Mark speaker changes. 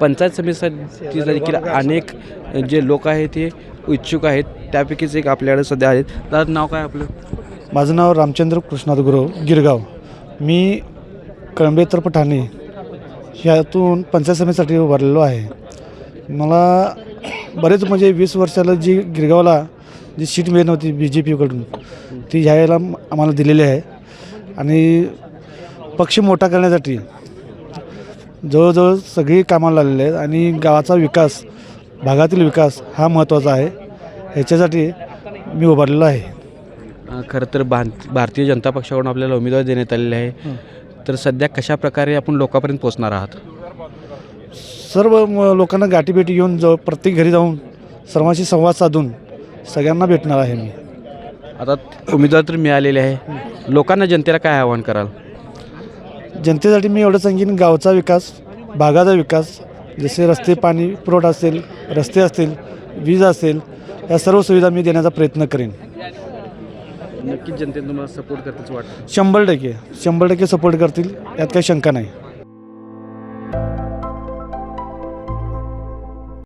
Speaker 1: पंचायत समितीसाठी देखील अनेक जे लोक आहेत ते इच्छुक आहेत त्यापैकीच एक आपल्याकडे सध्या आहेत. दादा नाव काय आपलं?
Speaker 2: माझं नाव रामचंद्र कृष्णात गुरव गिरगाव. मी कळंबेतर पठाणे ह्यातून पंचायत समितीसाठी उभारलेलो आहे. मला बरेच म्हणजे वीस वर्षाला जी गिरगावला जी सीट मिळत नव्हती बी जे पीकडून ती ह्यावेळेला आम्हाला दिलेली आहे. आणि पक्ष मोठा करण्यासाठी जवळजवळ सगळी कामाला लागलेली आहेत आणि गावाचा विकास भागातील विकास हा महत्त्वाचा आहे. ह्याच्यासाठी मी उभारलेलो आहे.
Speaker 1: अ, खरं तर भां भारतीय जनता पक्षाकडून आपल्याला उमेदवार देण्यात आलेले आहे. तर सध्या कशा प्रकारे आपण लोकांपर्यंत पोहोचणार आहात?
Speaker 2: सर्व म- लोकांना गाठीभेटी घेऊन जवळ प्रत्येक घरी जाऊन सर्वांशी संवाद साधून सगळ्यांना भेटणार आहे मी.
Speaker 1: आता उमेदवार तर मिळालेले आहे. लोकांना जनतेला काय आवाहन कराल?
Speaker 2: जनतेसाठी मी एवढं सांगेन गावचा विकास भागाचा विकास जसे रस्ते पाणी पुरवठा असेल रस्ते असतील वीज असेल या सर्व सुविधा मी देण्याचा प्रयत्न करेन.
Speaker 1: नक्कीच जनतेने तुम्हाला सपोर्ट करतेच वाटतं.
Speaker 2: शंभर टक्के शंभर टक्के सपोर्ट करतील यात काही शंका नाही.